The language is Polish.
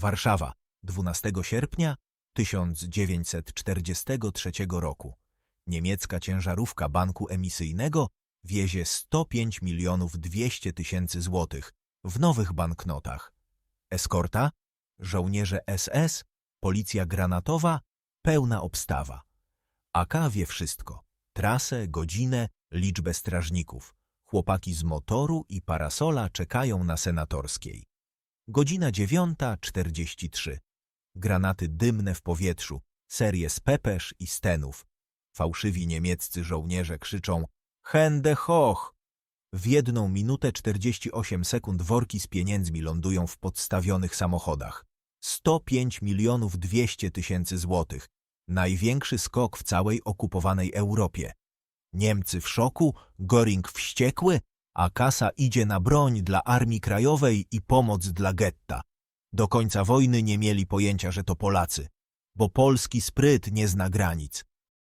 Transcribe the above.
Warszawa, 12 sierpnia 1943 roku. Niemiecka ciężarówka banku emisyjnego wiezie 105 milionów 200 tysięcy złotych w nowych banknotach. Eskorta, żołnierze SS, policja granatowa, pełna obstawa. AK wie wszystko. Trasę, godzinę, liczbę strażników. Chłopaki z motoru i parasola czekają na senatorskiej. Godzina dziewiąta czterdzieści trzy. Granaty dymne w powietrzu, serie z pepesz i stenów. Fałszywi niemieccy żołnierze krzyczą Hände hoch! W jedną minutę 48 sekund worki z pieniędzmi lądują w podstawionych samochodach. 105 milionów 200 tysięcy złotych. Największy skok w całej okupowanej Europie. Niemcy w szoku, Göring wściekły, a kasa idzie na broń dla Armii Krajowej i pomoc dla getta. Do końca wojny nie mieli pojęcia, że to Polacy, bo polski spryt nie zna granic.